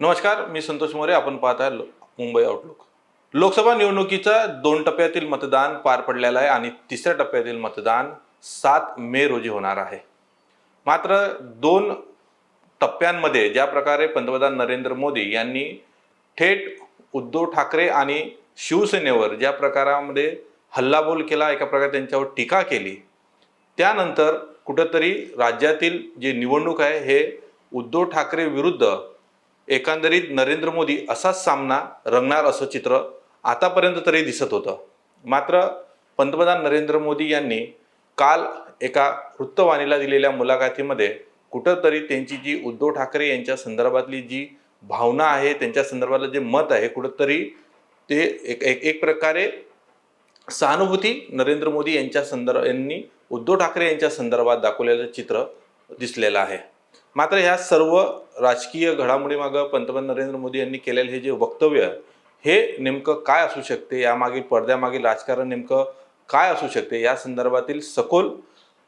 नमस्कार मी संतोष मोरे. आपण पाहत आहे लो- मुंबई आउटलुक लोकसभा निवडणुकीचा दोन टप्प्यातील मतदान पार पडलेलं आहे आणि तिसऱ्या टप्प्यातील मतदान सात मे रोजी होणार आहे. मात्र दोन टप्प्यांमध्ये ज्या प्रकारे पंतप्रधान नरेंद्र मोदी यांनी थेट उद्धव ठाकरे आणि शिवसेनेवर ज्या प्रकारामध्ये हल्लाबोल केला एका प्रकारे त्यांच्यावर टीका केली त्यानंतर कुठंतरी राज्यातील जे निवडणूक आहे हे उद्धव ठाकरे विरुद्ध एकंदरीत नरेंद्र मोदी असाच सामना रंगणार असं चित्र आतापर्यंत तरी दिसत होतं. मात्र पंतप्रधान नरेंद्र मोदी यांनी काल एका वृत्तवाणीला दिलेल्या मुलाखतीमध्ये कुठंतरी त्यांची जी उद्धव ठाकरे यांच्या संदर्भातली जी भावना आहे त्यांच्या संदर्भातलं जे मत आहे कुठंतरी ते एक एक एक प्रकारे सहानुभूती नरेंद्र मोदी यांच्या संदर्भ यांनी उद्धव ठाकरे यांच्या संदर्भात दाखवलेलं चित्र दिसलेलं आहे. मात्र ह्या सर्व राजकीय घडामोडीमागं पंतप्रधान नरेंद्र मोदी यांनी केलेलं हे जे वक्तव्य हे नेमकं काय असू शकते? यामागील पडद्यामागील राजकारण नेमकं काय असू शकते? या संदर्भातील सखोल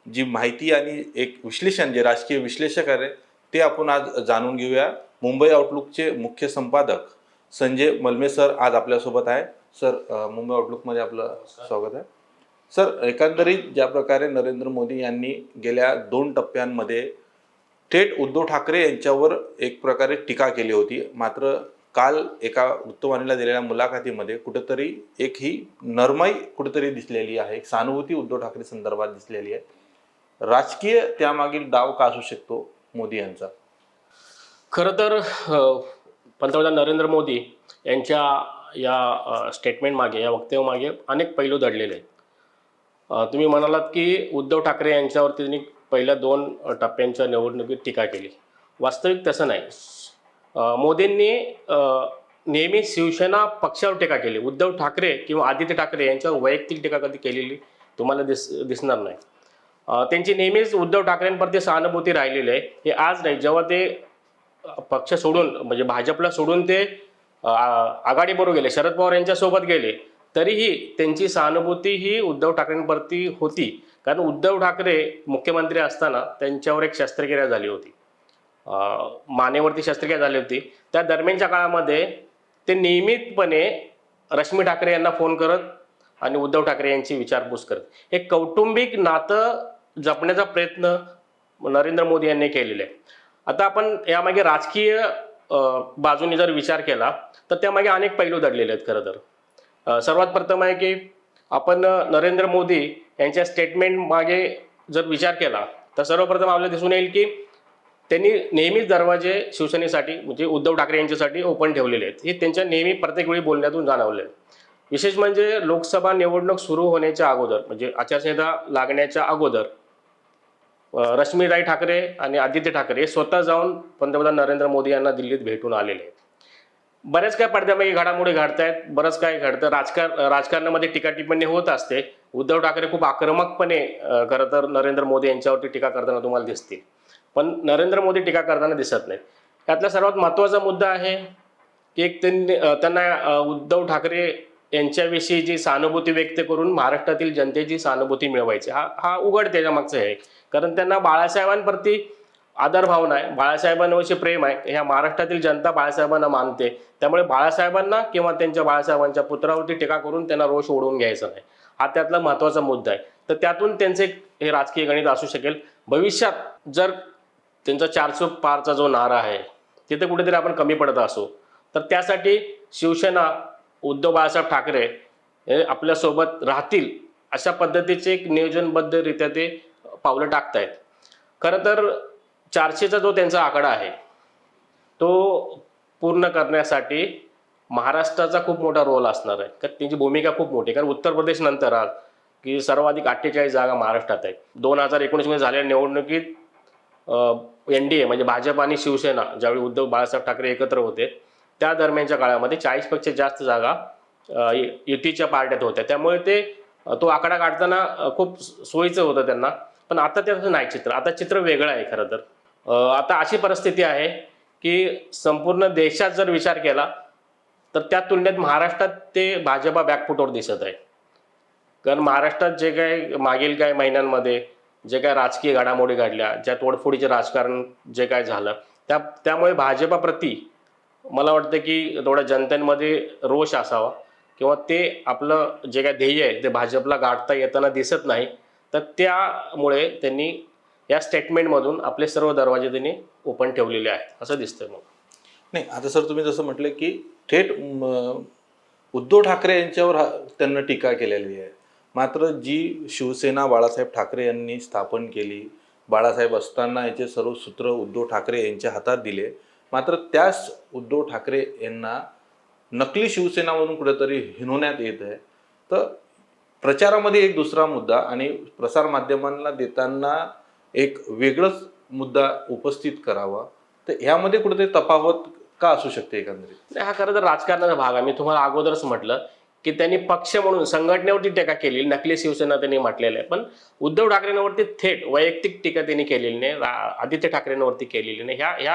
जी माहिती आणि एक विश्लेषण जे राजकीय विश्लेषक आहे ते आपण आज जाणून घेऊया. मुंबई आउटलुकचे मुख्य संपादक संजय मलमे सर आज आपल्यासोबत आहे सर मुंबई आउटलुकमध्ये आपलं स्वागत आहे. सर एकंदरीत ज्या प्रकारे नरेंद्र मोदी यांनी गेल्या दोन टप्प्यांमध्ये थेट उद्धव ठाकरे यांच्यावर एक प्रकारे टीका केली होती. मात्र काल एका वृत्तवाणीला दिलेल्या मुलाखतीमध्ये कुठंतरी एक ही नरमाई कुठेतरी दिसलेली आहे. एक सहानुभूती उद्धव ठाकरे संदर्भात दिसलेली आहे. राजकीय त्यामागील डाव का असू शकतो मोदी यांचा? खरं तर पंतप्रधान नरेंद्र मोदी यांच्या या स्टेटमेंट मागे या वक्तव्यामागे अनेक पैलू दडलेले आहेत. तुम्ही म्हणालात की उद्धव ठाकरे यांच्यावरती त्यांनी पहिल्या दोन टप्प्यांच्या निवडणुकीत टीका केली. वास्तविक तसं नाही. मोदींनी नेहमी शिवसेना पक्षावर टीका केली. उद्धव ठाकरे किंवा आदित्य ठाकरे यांच्यावर वैयक्तिक टीका कधी केलेली तुम्हाला दिस दिसणार नाही. त्यांची नेहमीच उद्धव ठाकरेंप्रती सहानुभूती राहिलेली आहे. हे आज नाही. जेव्हा ते पक्ष सोडून म्हणजे भाजपला सोडून ते आघाडीबरोबर गेले शरद पवार यांच्यासोबत गेले तरीही त्यांची सहानुभूती ही उद्धव ठाकरेंप्रती होती. कारण उद्धव ठाकरे मुख्यमंत्री असताना त्यांच्यावर एक शस्त्रक्रिया झाली होती. मानेवरती शस्त्रक्रिया झाली होती. त्या दरम्यानच्या काळामध्ये ते नियमितपणे रश्मी ठाकरे यांना फोन करत आणि उद्धव ठाकरे यांची विचारपूस करत. हे कौटुंबिक नातं जपण्याचा प्रयत्न नरेंद्र मोदी यांनी केलेला आहे आता आपण यामागे राजकीय बाजूने जर विचार केला तर त्यामागे अनेक पैलू दडलेले आहेत खरं तर. सर्वात प्रथम आहे की आपण नरेंद्र मोदी यांच्या स्टेटमेंट मागे जर विचार केला तर सर्वप्रथम आपल्याला दिसून येईल की त्यांनी नेहमीच दरवाजे शिवसेनेसाठी म्हणजे उद्धव ठाकरे यांच्यासाठी ओपन ठेवलेले आहेत. हे त्यांच्या नेहमी प्रत्येक वेळी बोलण्यातून जाणवले विशेष म्हणजे लोकसभा निवडणूक सुरू होण्याच्या अगोदर म्हणजे आचारसंहिता लागण्याच्या अगोदर रश्मीराई ठाकरे आणि आदित्य ठाकरे हे स्वतः जाऊन पंतप्रधान नरेंद्र मोदी यांना दिल्लीत भेटून आलेले आहेत. बऱ्याच काय पडद्यामागे घडामोडी घडत आहेत बरंच काय घडतं. राजकार राजकारणामध्ये टीका टिप्पणी होत असते. उद्धव ठाकरे खूप आक्रमकपणे खरं तर नरेंद्र मोदी यांच्यावरती टीका करताना तुम्हाला दिसतील. पण नरेंद्र मोदी टीका करताना दिसत नाहीत. यातला सर्वात महत्त्वाचा मुद्दा आहे की एक त्यांनी त्यांना उद्धव ठाकरे यांच्याविषयी जी सहानुभूती व्यक्त करून महाराष्ट्रातील जनतेची सहानुभूती मिळवायची. हा हा उघड त्याच्या मागचं आहे कारण त्यांना बाळासाहेबांप्रती आदरभावना आहे. बाळासाहेबांविषयी प्रेम आहे. ह्या महाराष्ट्रातील जनता बाळासाहेबांना मानते. त्यामुळे बाळासाहेबांना किंवा त्यांच्या बाळासाहेबांच्या पुत्रावरती टीका करून त्यांना रोष ओढवून घ्यायचा नाही. हा त्यातला महत्त्वाचा मुद्दा आहे. तर त्यातून त्यांचे एक हे राजकीय गणित असू शकेल. भविष्यात जर त्यांचा चारचूक पारचा जो नारा आहे तिथे कुठेतरी आपण कमी पडत असू. तर त्यासाठी शिवसेना उद्धव बाळासाहेब ठाकरे हे आपल्यासोबत राहतील अशा पद्धतीचे एक नियोजनबद्धरित्या ते पावलं टाकतायत. खरं तर चारशेचा जो त्यांचा आकडा आहे तो पूर्ण करण्यासाठी महाराष्ट्राचा खूप मोठा रोल असणार आहे. कारण त्यांची भूमिका खूप मोठी कारण उत्तर प्रदेश नंतर आज की सर्वाधिक अठ्ठेचाळीस जागा महाराष्ट्रात आहेत. दोन हजार एकोणीसमध्ये झालेल्या निवडणुकीत एन डी ए म्हणजे भाजप आणि शिवसेना ज्यावेळी उद्धव बाळासाहेब ठाकरे एकत्र होते त्या दरम्यानच्या काळामध्ये चाळीसपेक्षा जास्त जागा युतीच्या पार्ट्यात होत्या. त्यामुळे ते तो आकडा काढताना खूप सोयीचं होतं त्यांना. पण आता त्याचं नाही चित्र. आता चित्र वेगळं आहे खरं तर. आता अशी परिस्थिती आहे की संपूर्ण देशात जर विचार केला तर त्या तुलनेत महाराष्ट्रात ते भाजपा बॅकफुटवर दिसत आहे. कारण महाराष्ट्रात जे काय मागील काही महिन्यांमध्ये जे काय राजकीय घडामोडी घडल्या ज्या तोडफोडीचे राजकारण जे काय झालं त्या त्यामुळे भाजपाप्रती मला वाटतं की थोडा जनतेमध्ये रोष असावा किंवा ते आपलं जे काय ध्येय आहे ते भाजपला गाठता येताना दिसत नाही तर त्यामुळे त्यांनी या स्टेटमेंटमधून आपले सर्व दरवाजे त्यांनी ओपन ठेवलेले आहेत. असं दिसतंय मग. नाही आता सर तुम्ही जसं म्हटलं की थेट उद्धव ठाकरे यांच्यावर त्यांना टीका केलेली आहे. मात्र जी शिवसेना बाळासाहेब ठाकरे यांनी स्थापन केली बाळासाहेब असताना याचे सर्व सूत्र उद्धव ठाकरे यांच्या हातात दिले. मात्र त्याच उद्धव ठाकरे यांना नकली शिवसेनामधून कुठेतरी हिनवण्यात येत आहे. तर प्रचारामध्ये एक दुसरा मुद्दा आणि प्रसारमाध्यमांना देताना एक वेगळंच मुद्दा उपस्थित करावा. तर ह्यामध्ये कुठेतरी तफावत का असू शकते एकंदरीत? हा खरं तर राजकारणाचा भाग आहे. मी तुम्हाला अगोदरच म्हटलं की त्यांनी पक्ष म्हणून संघटनेवरती टीका केली. नकली शिवसेना त्यांनी म्हटलेलं आहे. पण उद्धव ठाकरेंवरती थेट वैयक्तिक टीका त्यांनी केलेली नाही. रा- आदित्य ठाकरेंवरती केलेली नाही. ह्या ह्या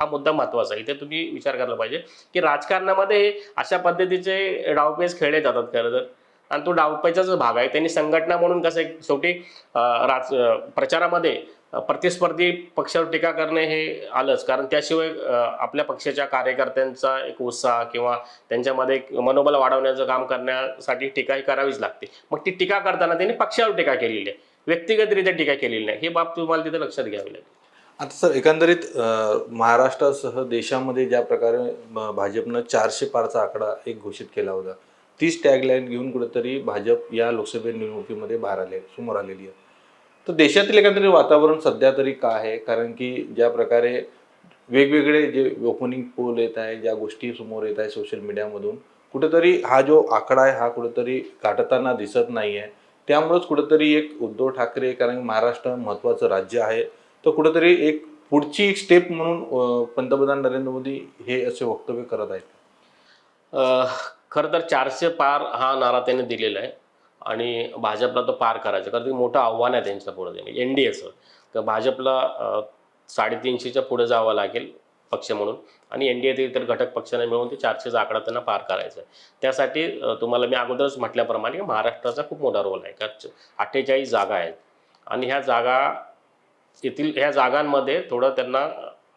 हा मुद्दा महत्त्वाचा आहे. इथे तुम्ही विचार करायला पाहिजे की राजकारणामध्ये हे अशा पद्धतीचे डावपेच खेळले जातात खरं तर. आणि तो डावपेचाच भाग आहे. त्यांनी संघटना म्हणून कसं एक शेवटी राज प्रचारामध्ये प्रतिस्पर्धी पक्षावर टीका करणे हे आलंच. कारण त्याशिवाय आपल्या पक्षाच्या कार्यकर्त्यांचा एक उत्साह किंवा त्यांच्यामध्ये एक मनोबल वाढवण्याचं काम करण्यासाठी टीका ही करावीच लागते. मग ती टीका करताना त्यांनी पक्षावर टीका केलेली आहे. व्यक्तिगतरित्या टीका केलेली नाही. हे बाब तुम्हाला तिथे लक्षात घ्यावी लागेल. आता सर एकंदरीत महाराष्ट्रासह देशामध्ये ज्या प्रकारे भाजपनं चारशे पारचा आकडा एक घोषित केला होता तीच टॅगलाईन घेऊन कुठेतरी भाजप या लोकसभा निवडणुकीमध्ये बाहेर आले समोर आलेली आहे. तर देशातील एकंदरीत वातावरण सध्या तरी का आहे? कारण की ज्या प्रकारे वेगवेगळे जे ओपनिंग पोल येत आहे ज्या गोष्टी समोर येत आहे सोशल मीडियामधून कुठेतरी हा जो आकडा आहे हा कुठेतरी गाठताना दिसत नाही आहे त्यामुळंच कुठेतरी एक उद्धव ठाकरे कारण महाराष्ट्र महत्त्वाचं राज्य आहे तर कुठेतरी एक पुढची एक स्टेप म्हणून पंतप्रधान नरेंद्र मोदी हे असे वक्तव्य करत आहेत. खरं तर चारशे पार हा नारा त्यांनी दिलेला आहे आणि भाजपला तो पार करायचा. कारण ते मोठं आव्हान आहे त्यांच्या पुढे त्यांनी एन डी एचं. तर भाजपला साडेतीनशेच्या पुढे जावं लागेल पक्ष म्हणून. आणि एन डी एतील इतर घटक पक्षांना मिळून ते चारशेचा आकडा त्यांना पार करायचा आहे. त्यासाठी तुम्हाला मी अगोदरच म्हटल्याप्रमाणे महाराष्ट्राचा खूप मोठा रोल आहे. कारण अठ्ठेचाळीस जागा आहेत. आणि ह्या जागा येथील ह्या जागांमध्ये थोडं त्यांना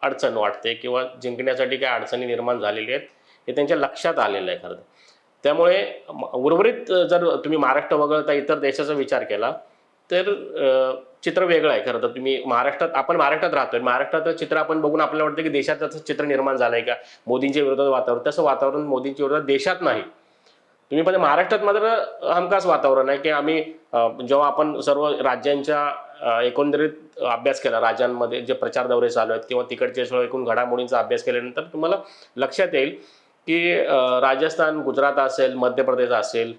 अडचण वाटते किंवा जिंकण्यासाठी काय अडचणी निर्माण झालेल्या आहेत. हे त्यांच्या लक्षात आलेलं आहे खरं त्यामुळे उर्वरित जर तुम्ही महाराष्ट्र वगळता इतर देशाचा विचार केला तर चित्र वेगळं आहे खरं तर. तुम्ही महाराष्ट्रात आपण महाराष्ट्रात राहतोय. महाराष्ट्राचं चित्र आपण बघून आपल्याला वाटतं की देशात त्याचं चित्र निर्माण झालं आहे का? मोदींच्या विरोधात वातावरण तसं वातावरण मोदींच्या विरोधात देशात नाही. तुम्ही पण महाराष्ट्रात मात्र हमखास वातावरण आहे की आम्ही जेव्हा आपण सर्व राज्यांच्या एकंदरीत अभ्यास केला राज्यांमध्ये जे प्रचार दौरे चालू आहेत किंवा तिकडचे सर्व एकूण घडामोडींचा अभ्यास केल्यानंतर तुम्हाला लक्षात येईल की राजस्थान गुजरात असेल मध्य प्रदेश असेल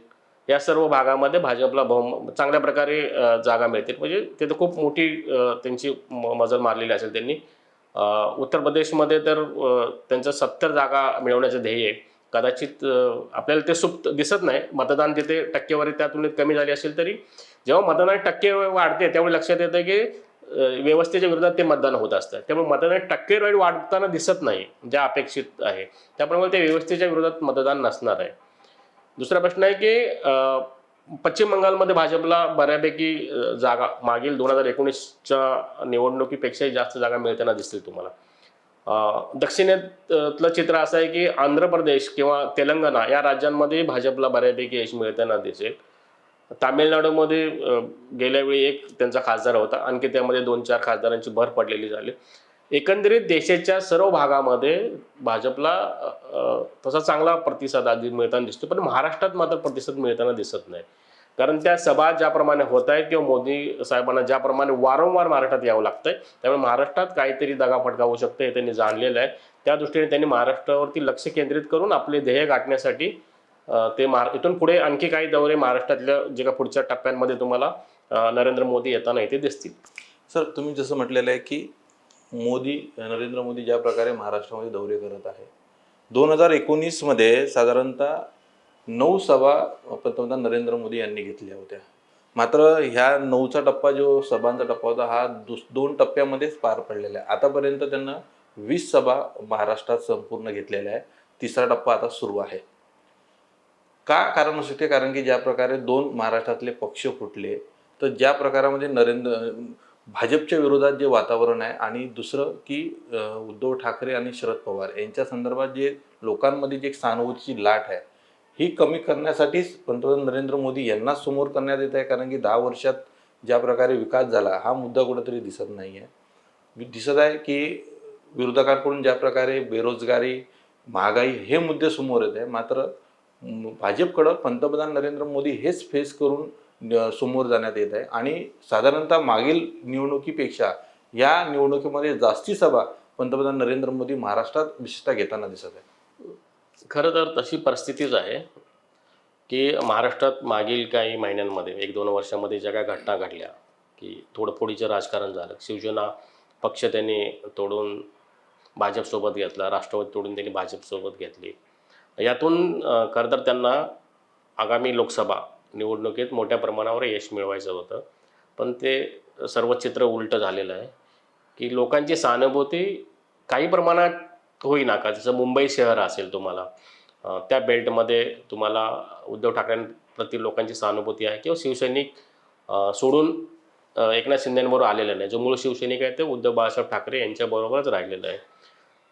या सर्व भागामध्ये भाजपला बहुम चांगल्या प्रकारे जागा मिळतील. म्हणजे तिथं खूप मोठी त्यांची म- मजल मारलेली असेल त्यांनी. उत्तर प्रदेशमध्ये तर त्यांचं सत्तर जागा मिळवण्याचं ध्येय आहे. कदाचित आपल्याला ते सुप्त दिसत नाही. मतदान तिथे टक्केवारी त्या तुलनेत कमी झाली असेल तरी. जेव्हा मतदान टक्के वाढते त्यामुळे लक्षात येतं की व्यवस्थेच्या विरोधात ते मतदान होत असतं. त्यामुळे मतदान टक्केवारी वाढताना दिसत नाही ज्या अपेक्षित आहे. त्याप्रमाणे ते व्यवस्थेच्या विरोधात मतदान नसणार आहे. दुसरा प्रश्न आहे की पश्चिम बंगालमध्ये भाजपला बऱ्यापैकी जागा मागील दोन हजार एकोणीसच्या निवडणुकीपेक्षाही जास्त जागा मिळताना दिसतील तुम्हाला. दक्षिणेतलं चित्र असं आहे की आंध्र प्रदेश किंवा तेलंगणा या राज्यांमध्ये भाजपला बऱ्यापैकी यश मिळताना दिसेल. तामिळनाडूमध्ये गेल्यावेळी गेल्या वेळी एक त्यांचा खासदार होता. आणखी त्यामध्ये दोन चार खासदारांची भर पडलेली झाली. एकंदरीत देशाच्या सर्व भागामध्ये भाजपला तसा चांगला प्रतिसाद आधी मिळताना दिसतो. पण महाराष्ट्रात मात्र प्रतिसाद मिळताना दिसत नाही. कारण त्या सभा ज्याप्रमाणे होत आहेत किंवा मोदी साहेबांना ज्याप्रमाणे वारंवार महाराष्ट्रात यावं लागतंय त्यामुळे महाराष्ट्रात काहीतरी दगाफटका होऊ शकतं हे त्यांनी जाणलेलं आहे. त्या दृष्टीने त्यांनी महाराष्ट्रावरती लक्ष केंद्रित करून आपले ध्येय गाठण्यासाठी ते महार इथून पुढे आणखी काही दौरे महाराष्ट्रातल्या जे का पुढच्या टप्प्यांमध्ये तुम्हाला नरेंद्र मोदी येताना इथे दिसतील. सर तुम्ही जसं म्हटलेलं आहे की मोदी नरेंद्र मोदी ज्या प्रकारे महाराष्ट्रामध्ये दौरे करत आहे. दोन हजार एकोणीसमध्ये साधारणतः नऊ सभा पंतप्रधान नरेंद्र मोदी यांनी घेतल्या होत्या. मात्र ह्या नऊचा टप्पा जो सभांचा टप्पा होता हा दुस दोन टप्प्यामध्येच पार पडलेला आहे. आतापर्यंत त्यांना वीस सभा महाराष्ट्रात संपूर्ण घेतलेल्या आहे तिसरा टप्पा आता सुरू आहे. का कारण असू शकते? कारण की ज्या प्रकारे दोन महाराष्ट्रातले पक्ष फुटले तर ज्या प्रकारामध्ये नरेंद्र भाजपच्या विरोधात जे वातावरण आहे आणि दुसरं की उद्धव ठाकरे आणि शरद पवार यांच्या संदर्भात जे लोकांमध्ये जी एक सहानुभूतीची लाट आहे ही कमी करण्यासाठीच पंतप्रधान नरेंद्र मोदी यांना समोर करण्यात येत आहे. कारण की दहा वर्षात ज्या प्रकारे विकास झाला हा मुद्दा कुठेतरी दिसत नाही आहे दिसत आहे की विरोधकांकडून ज्या प्रकारे बेरोजगारी महागाई हे मुद्दे समोर येत आहे. मात्र भाजपकडं पंतप्रधान नरेंद्र मोदी हेच फेस करून समोर जाण्यात येत आहे. आणि साधारणतः मागील निवडणुकीपेक्षा या निवडणुकीमध्ये जास्ती सभा पंतप्रधान नरेंद्र मोदी महाराष्ट्रात विशेषतः घेताना दिसत आहे. खरं तर तशी परिस्थितीच आहे की महाराष्ट्रात मागील काही महिन्यांमध्ये एक दोन वर्षामध्ये ज्या काही घटना घडल्या की तोडफोडीचं राजकारण झालं. शिवसेना पक्ष त्यांनी तोडून भाजपसोबत घेतला राष्ट्रवादी तोडून त्यांनी भाजपसोबत घेतली. यातून खरं तर त्यांना आगामी लोकसभा निवडणुकीत मोठ्या प्रमाणावर यश मिळवायचं होतं. पण ते सर्व चित्र उलटं झालेलं आहे की लोकांची सहानुभूती काही प्रमाणात होईना का? जसं मुंबई शहर असेल तुम्हाला त्या बेल्टमध्ये तुम्हाला उद्धव ठाकरेंप्रती लोकांची सहानुभूती आहे किंवा शिवसैनिक सोडून एकनाथ शिंदेबरोबर आलेलं नाही. जो मूळ शिवसैनिक आहे ते उद्धव बाळासाहेब ठाकरे यांच्याबरोबरच राहिलेलं आहे.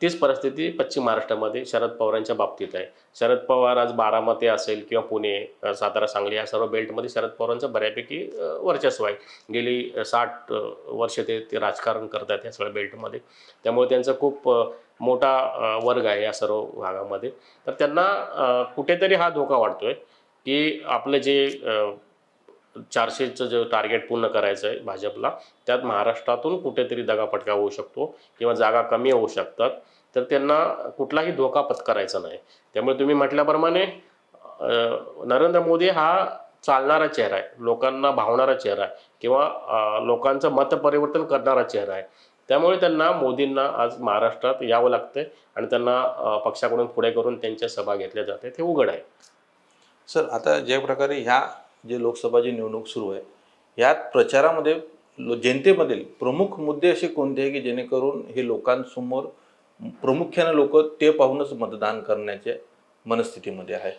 तीच परिस्थिती पश्चिम महाराष्ट्रामध्ये शरद पवारांच्या बाबतीत आहे. शरद पवार आज बारामती असेल किंवा पुणे सातारा सांगली या सर्व बेल्टमध्ये शरद पवारांचं बऱ्यापैकी वर्चस्व आहे. गेली साठ वर्ष ते ते राजकारण करत आहेत या सगळ्या बेल्टमध्ये. त्यामुळे त्यांचा खूप मोठा वर्ग आहे या सर्व भागामध्ये. तर त्यांना कुठेतरी हा धोका वाटतोय की आपलं जे चारशेचं जे टार्गेट पूर्ण करायचं आहे भाजपला त्यात महाराष्ट्रातून कुठेतरी दगापटका होऊ शकतो किंवा जागा कमी होऊ शकतात. तर त्यांना कुठलाही धोका पत्करायचा नाही. त्यामुळे तुम्ही म्हटल्याप्रमाणे नरेंद्र मोदी हा चालणारा चेहरा आहे. लोकांना भावणारा चेहरा आहे. किंवा लोकांचं मत परिवर्तन करणारा चेहरा आहे. त्यामुळे त्यांना मोदींना आज महाराष्ट्रात यावं लागतंय आणि त्यांना पक्षाकडून पुढे करून त्यांच्या सभा घेतल्या जाते हे उघड आहे. सर आता ज्या प्रकारे ह्या जे लोकसभाची निवडणूक सुरू आहे ह्यात प्रचारामध्ये लो- जनतेमधील प्रमुख मुद्दे असे कोणते आहे की जेणेकरून हे लोकांसमोर प्रामुख्याने लोक ते पाहूनच मतदान करण्याच्या मनस्थितीमध्ये आहे?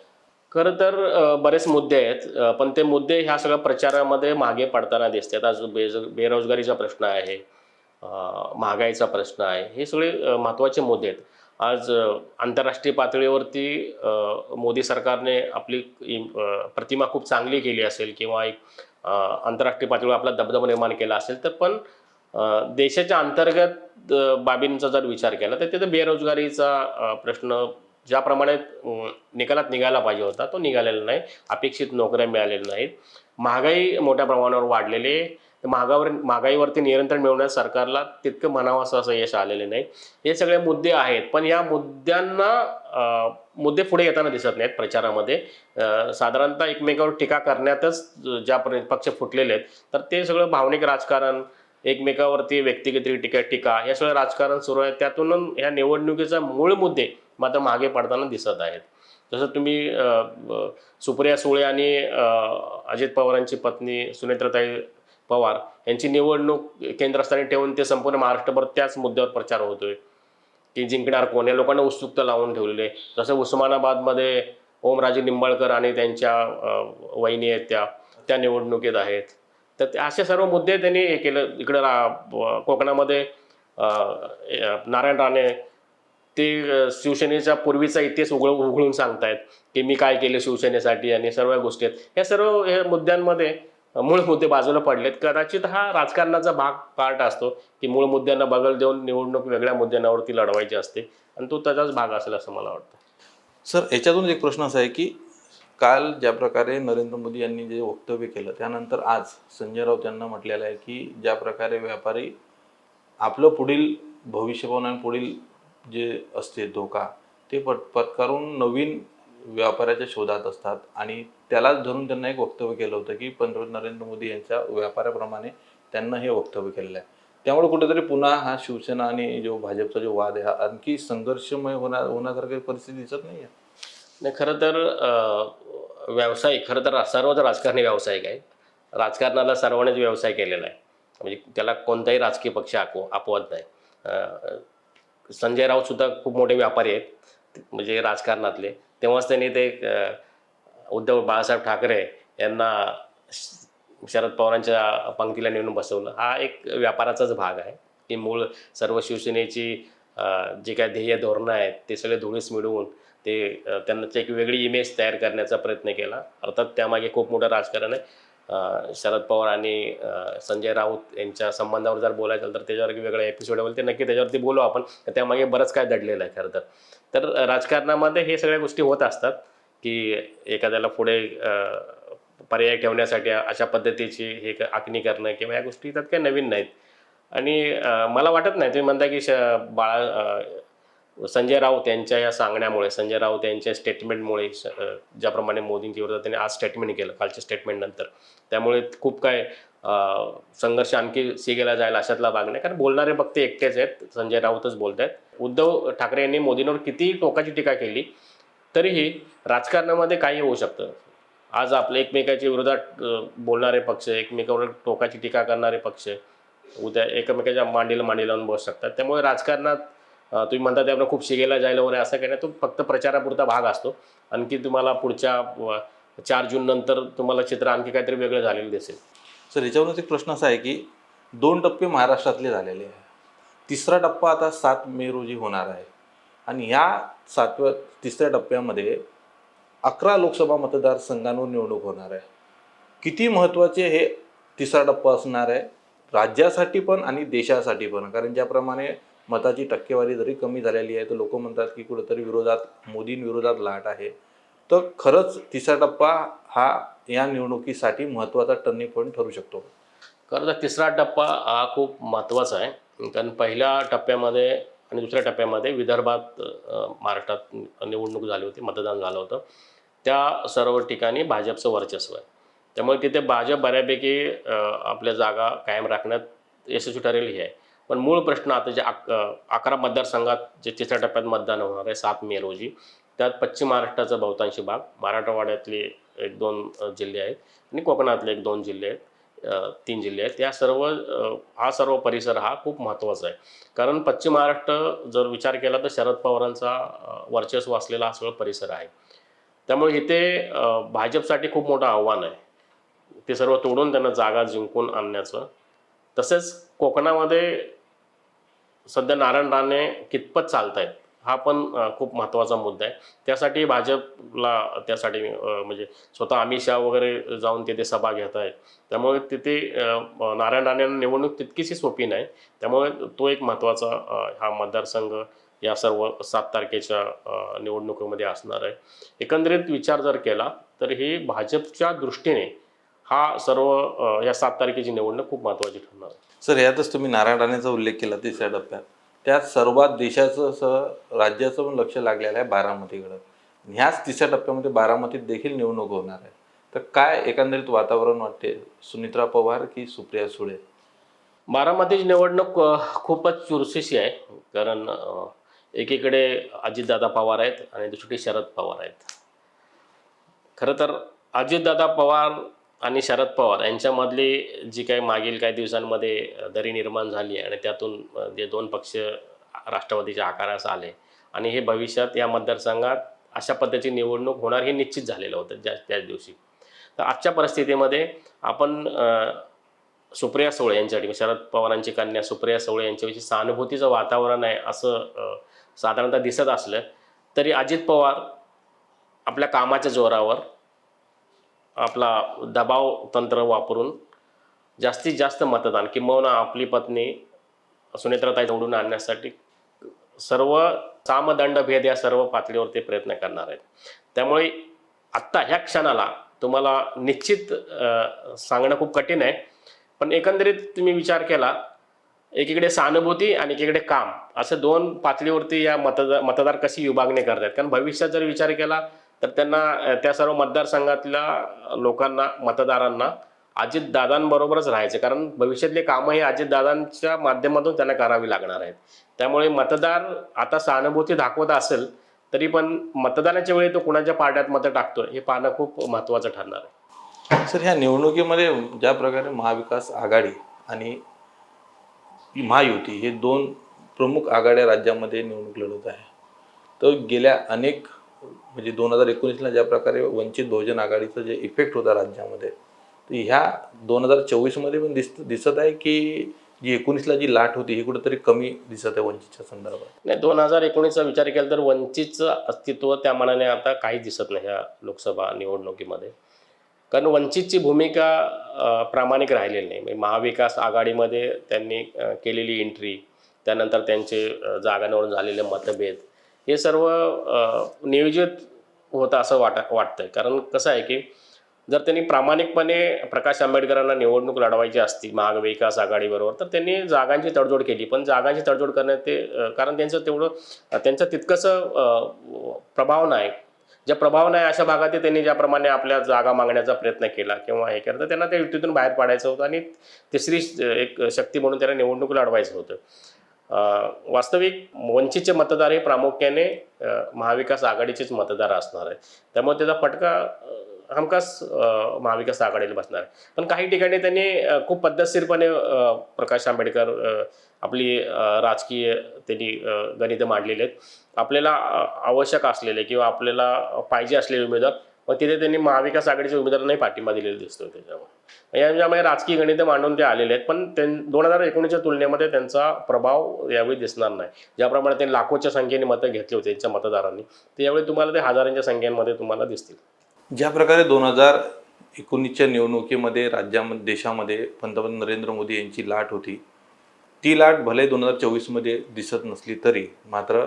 खरं तर बरेच मुद्दे आहेत पण ते मुद्दे ह्या सगळ्या प्रचारामध्ये मागे पडताना दिसतात. आज बेज बेरोजगारीचा प्रश्न आहे महागाईचा प्रश्न आहे हे सगळे महत्त्वाचे मुद्दे आहेत. आज आंतरराष्ट्रीय पातळीवरती मोदी सरकारने आपली प्रतिमा खूप चांगली केली असेल किंवा एक आंतरराष्ट्रीय पातळीवर आपला दबदबा निर्माण केला असेल तर पण देशाच्या अंतर्गत बाबींचा जर विचार केला तर तिथे बेरोजगारीचा प्रश्न ज्याप्रमाणे निकालात निघायला पाहिजे होता तो निघालेला नाही. अपेक्षित नोकऱ्या मिळालेल्या नाहीत. महागाई मोठ्या प्रमाणावर वाढलेली आहे. तर महागावर महागाईवरती नियंत्रण मिळवण्यास सरकारला तितकं म्हणावं असं असं यश आलेले नाही. हे सगळे मुद्दे आहेत पण या मुद्द्यांना मुद्दे पुढे येताना दिसत नाहीत प्रचारामध्ये. साधारणतः एकमेकावर टीका करण्यातच ज्या पक्ष फुटलेले आहेत तर ते सगळं भावनिक राजकारण एकमेकावरती व्यक्तिगत टीका टीका हे सगळं राजकारण सुरू आहे. त्यातून ह्या निवडणुकीचा मूळ मुद्दे मात्र मागे पडताना दिसत आहेत. जसं तुम्ही सुप्रिया सुळे आणि अजित पवारांची पत्नी सुनेत्रताई पवार यांची निवडणूक केंद्रस्थानी ठेवून ते संपूर्ण महाराष्ट्रभर त्याच मुद्द्यावर प्रचार होतोय. की जिंकणार कोण? या लोकांना उत्सुकता लावून ठेवलेली आहे. जसं उस्मानाबादमध्ये ओमराजे निंबाळकर आणि त्यांच्या वहिनी आहेत त्या त्या निवडणुकीत आहेत. तर असे सर्व मुद्दे त्यांनी हे केलं. इकडं रा कोकणामध्ये नारायण राणे ते शिवसेनेचा पूर्वीचा इतिहास उघड उघडून सांगतायत की मी काय केलं शिवसेनेसाठी आणि सर्व गोष्टी आहेत. या सर्व मुद्द्यांमध्ये मूळ मुद्दे बाजूला पडलेत. कदाचित हा राजकारणाचा भाग पार्ट असतो की मूळ मुद्द्यांना बगल देऊन निवडणूक वेगळ्या मुद्द्यांवरती लढवायची असते. आणि तो त्याचाच भाग असेल असं मला वाटतं. सर याच्यातून एक प्रश्न असा आहे की काल ज्या प्रकारे नरेंद्र मोदी यांनी जे वक्तव्य केलं त्यानंतर आज संजय राऊत यांना म्हटलेलं आहे की ज्या प्रकारे व्यापारी आपलं पुढील भविष्य पाहून आणि पुढील जे असते धोका ते पट पत्करून नवीन व्यापाराच्या शोधात असतात. आणि त्यालाच धरून त्यांना एक वक्तव्य केलं होतं की पंतप्रधान नरेंद्र मोदी यांच्या व्यापाराप्रमाणे त्यांना हे वक्तव्य केलेलं आहे. त्यामुळे कुठेतरी पुन्हा हा शिवसेना आणि जो भाजपचा जो वाद आहे हा आणखी संघर्षमय होणार होण्यासारखी परिस्थिती दिसत नाही आहे नाही खरं तर व्यावसायिक खरं तर सर्वच राजकारणी व्यावसायिक आहेत. राजकारणाला सर्वांनीच व्यवसाय केलेला आहे. म्हणजे त्याला कोणताही राजकीय पक्ष आको अपवाद नाही. संजय राऊतसुद्धा खूप मोठे व्यापारी आहेत. म्हणजे राजकारणातले. तेव्हाच त्यांनी ते उद्धव बाळासाहेब ठाकरे यांना श- शरद पवारांच्या पंक्तीला नेऊन बसवलं. हा एक व्यापाराचाच भाग आहे. की मूळ सर्व शिवसेनेची जे काय ध्येय धोरणं आहेत ते सगळे धुळीस मिळवून ते त्यांना एक वेगळी इमेज तयार करण्याचा प्रयत्न केला. अर्थात त्यामागे खूप मोठं राजकारण आहे. शरद पवार आणि संजय राऊत यांच्या संबंधावर जर बोलायचं तर त्याच्यावर एक वेगळा एपिसोड होईल ते नक्की त्याच्यावरती बोलू आपण. त्यामागे बरंच काय दडलेलं आहे खरं तर. तर राजकारणामध्ये हे सगळ्या गोष्टी होत असतात की एखाद्याला पुढे पर्याय ठेवण्यासाठी अशा पद्धतीची हे क- आखणी करणं किंवा या गोष्टी त्यात काही नवीन नाहीत. आणि मला वाटत नाही. तुम्ही म्हणता की श बाळा संजय राऊत यांच्या या सांगण्यामुळे संजय राऊत यांच्या स्टेटमेंटमुळे ज्याप्रमाणे मोदींची विरोधात त्यांनी आज स्टेटमेंट केलं कालच्या स्टेटमेंटनंतर त्यामुळे खूप काय संघर्ष आणखी सिगेला जायला अशातला भाग नाही. कारण बोलणारे फक्त एकटेच आहेत संजय राऊतच बोलत आहेत उद्धव ठाकरे यांनी मोदींवर किती टोकाची टीका केली तरीही राजकारणामध्ये काही होऊ शकतं. आज आपले एकमेकाच्या विरोधात बोलणारे पक्ष एकमेकावर टोकाची टीका करणारे पक्ष उद्या एकमेकाच्या मांडीला मांडी लावून बसू शकतात. त्यामुळे राजकारणात तुम्ही म्हणता त्यामुळे खूप शिगेला जायला वगैरे असं काही नाही. तो फक्त प्रचारापुरता भाग असतो. आणखी तुम्हाला पुढच्या चार जून नंतर तुम्हाला चित्र आणखी काहीतरी वेगळं झालेलं दिसेल. सर याच्यावरूनच एक प्रश्न असा आहे की दोन टप्पे महाराष्ट्रातले झालेले आहे तिसरा टप्पा आता सात मे रोजी होणार आहे. आणि ह्या सातव्या तिसऱ्या टप्प्यामध्ये अकरा लोकसभा मतदारसंघांवर निवडणूक होणार आहे. किती महत्त्वाचे हे तिसरा टप्पा असणार आहे? राज्यासाठी पण आणि देशासाठी पण. कारण ज्याप्रमाणे मताची टक्केवारी जरी कमी झालेली आहे तर लोक म्हणतात की कुठंतरी विरोधात मोदींविरोधात लाट आहे. तर खरंच तिसरा टप्पा हा या निवडणुकीसाठी महत्त्वाचा टर्निंग पॉईंट ठरू शकतो. खरं तर तिसरा टप्पा हा खूप महत्त्वाचा आहे. कारण पहिल्या टप्प्यामध्ये आणि दुसऱ्या टप्प्यामध्ये विदर्भात महाराष्ट्रात निवडणूक झाली होती मतदान झालं होतं. त्या सर्व ठिकाणी भाजपचं वर्चस्व आहे. त्यामुळे तिथे भाजप बऱ्यापैकी आपल्या जागा कायम राखण्यात यशस्वी ठरेल ही आहे. पण मूळ प्रश्न आता जे अक अकरा मतदारसंघात जे तिसऱ्या टप्प्यात मतदान होणार आहे सात मे रोजी त्यात पश्चिम महाराष्ट्राचा बहुतांशी भाग मराठवाड्यातले एक दोन जिल्हे आहेत आणि कोकणातले एक दोन जिल्हे आहेत तीन जिल्हे आहेत. या सर्व हा सर्व परिसर हा खूप महत्त्वाचा आहे. कारण पश्चिम महाराष्ट्र जर विचार केला तर शरद पवारांचा वर्चस्व असलेला हा सगळा परिसर आहे. त्यामुळे इथे भाजपसाठी खूप मोठं आव्हान आहे. ते सर्व तोडून त्यांना जागा जिंकून आणण्याचं. तसेच कोकणामध्ये सध्या नारायण राणे कितपत चालत आहेत हा पण खूप महत्त्वाचा मुद्दा आहे. त्यासाठी भाजपला त्यासाठी म्हणजे स्वतः अमित शहा वगैरे जाऊन तिथे सभा घेत आहेत. त्यामुळे तिथे नारायण राणेंना निवडणूक तितकीशी सोपी नाही. त्यामुळे तो एक महत्त्वाचा हा मतदारसंघ या सर्व सात तारखेच्या निवडणुकीमध्ये असणार आहे. एकंदरीत विचार जर केला तर हे भाजपच्या दृष्टीने हा सर्व या सात तारखेची निवडणूक खूप महत्त्वाची ठरणार आहे. सर यातच तुम्ही नारायण राणेचा उल्लेख केला तिसऱ्या टप्प्यात. त्यात सर्वात देशाचं सह राज्याचं पण लक्ष लागलेलं आहे बारामतीकडं. ह्याच तिसऱ्या टप्प्यामध्ये बारामतीत देखील निवडणूक होणार आहे. तर काय एकंदरीत वातावरण वाटते? सुनित्रा पवार की सुप्रिया सुळे? बारामतीची निवडणूक खूपच चुरशीची आहे. कारण एकीकडे अजितदादा पवार आहेत आणि दुसरीकडे शरद पवार आहेत. खरं तर अजितदादा पवार आणि शरद पवार यांच्यामधली जी काही मागील काही दिवसांमध्ये दरी निर्माण झाली आणि त्यातून जे दोन पक्ष राष्ट्रवादीच्या आकारास आले आणि हे भविष्यात या मतदारसंघात अशा पद्धतीची निवडणूक होणार हे निश्चित झालेलं होतं ज्या त्याच दिवशी. तर आजच्या परिस्थितीमध्ये आपण सुप्रिया सुळे यांच्यासाठी म्हणजे शरद पवारांची कन्या सुप्रिया सुळे यांच्याविषयी सहानुभूतीचं वातावरण आहे असं साधारणतः दिसत असलं तरी अजित पवार आपल्या कामाच्या जोरावर आपला दबाव तंत्र वापरून जास्तीत जास्त मतदान किंबहुना आपली पत्नी सुनेत्राताई निवडून आणण्यासाठी सर्व सामदंड भेद या सर्व पातळीवरती प्रयत्न करणार आहेत. त्यामुळे आत्ता ह्या क्षणाला तुम्हाला निश्चित सांगणं खूप कठीण आहे. पण एकंदरीत तुम्ही विचार केला एकीकडे सहानुभूती आणि एकीकडे काम असे दोन पातळीवरती या मतदार मतदार कशी विभागणी करतात कारण भविष्यात जर विचार केला तर त्यांना त्या सर्व मतदारसंघातल्या लोकांना मतदारांना अजितदादांबरोबरच राहायचे. कारण भविष्यातले कामं हे अजितदादांच्या माध्यमातून त्यांना करावी लागणार आहेत. त्यामुळे मतदार आता सहानुभूती दाखवत असेल तरी पण मतदानाच्या वेळी तो कुणाच्या पार्ट्यात मतं टाकतोय हे पाहणं खूप महत्त्वाचं ठरणार आहे. सर ह्या निवडणुकीमध्ये ज्या प्रकारे महाविकास आघाडी आणि महायुती हे दोन प्रमुख आघाड्या राज्यामध्ये निवडणूक लढत आहे तर गेल्या अनेक म्हणजे दोन हजार एकोणीसला ज्या प्रकारे वंचित बहुजन आघाडीचा जे इफेक्ट होता राज्यामध्ये तर ह्या दोन हजार चोवीसमध्ये पण दिसत दिसत आहे की जी एकोणीसला जी लाट होती ही कुठेतरी कमी दिसत आहे वंचितच्या संदर्भात. नाही दोन हजार एकोणीसचा विचार केला तर वंचितचं अस्तित्व त्या मानाने आता काही दिसत नाही ह्या लोकसभा निवडणुकीमध्ये. कारण वंचितची भूमिका प्रामाणिक राहिलेली नाही. म्हणजे महाविकास आघाडीमध्ये त्यांनी केलेली एंट्री त्यानंतर त्यांचे अ, जागांवरून झालेले मतभेद हे सर्व नियोजित होतं असं वाटा वाटतंय. कारण कसं आहे की जर त्यांनी प्रामाणिकपणे प्रकाश आंबेडकरांना निवडणूक लढवायची असती महाविकास आघाडीबरोबर तर त्यांनी जागांची तडजोड केली. पण जागांची तडजोड करण्यात ते कारण त्यांचं तेवढं त्यांचं तितकंसं प्रभाव नाही. ज्या प्रभाव नाही अशा भागात त्यांनी ज्याप्रमाणे आपल्या जागा मागण्याचा प्रयत्न केला किंवा हे केलं तर त्यांना त्या युतीतून बाहेर पाडायचं होतं आणि तिसरी एक शक्ती म्हणून त्यांना निवडणूक लढवायचं होतं. वास्तविक वंचितचे मतदार हे प्रामुख्याने महाविकास आघाडीचेच मतदार असणार आहे त्यामुळे त्याचा फटका अ, हमखास महाविकास आघाडीला बसणार आहे. पण काही ठिकाणी त्यांनी खूप पद्धतशीरपणे प्रकाश आंबेडकर आपली राजकीय त्यांनी गणितं मांडलेली आहेत. आपल्याला आवश्यक असलेले किंवा आपल्याला पाहिजे असलेले उमेदवार मग तिथे त्यांनी महाविकास आघाडीच्या उमेदवारांनाही पाठिंबा दिलेला दिसतो त्याच्यामुळे याच्यामुळे राजकीय गणितं मांडून ते आलेले आहेत पण त्यां दोन हजार एकोणीसच्या तुलनेमध्ये त्यांचा प्रभाव यावेळी दिसणार नाही. ज्याप्रमाणे त्यांनी लाखोच्या संख्येने मतं घेतली होती त्यांच्या मतदारांनी ते यावेळी तुम्हाला ते हजारांच्या संख्येमध्ये तुम्हाला दिसतील. ज्या प्रकारे दोन हजार एकोणीसच्या निवडणुकीमध्ये राज्यामध्ये देशामध्ये पंतप्रधान नरेंद्र मोदी यांची लाट होती ती लाट भले दोन हजार चोवीसमध्ये दिसत नसली तरी मात्र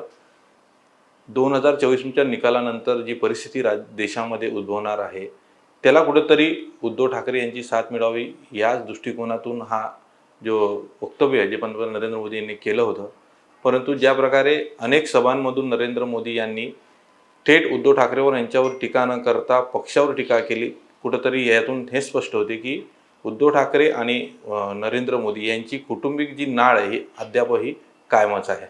दोन हजार चोवीसच्या निकालानंतर जी परिस्थिती राज देशामध्ये उद्भवणार आहे त्याला कुठेतरी उद्धव ठाकरे यांची साथ मिळावी याच दृष्टिकोनातून हा जो वक्तव्य आहे जे पंतप्रधान नरेंद्र मोदी यांनी केलं होतं. परंतु ज्या प्रकारे अनेक सभांमधून नरेंद्र मोदी यांनी थेट उद्धव ठाकरेवर यांच्यावर टीका न करता पक्षावर टीका केली कुठंतरी यातून हे स्पष्ट होते की उद्धव ठाकरे आणि नरेंद्र मोदी यांची कुटुंबिक जी नाळ आहे ही अद्यापही कायमच आहे.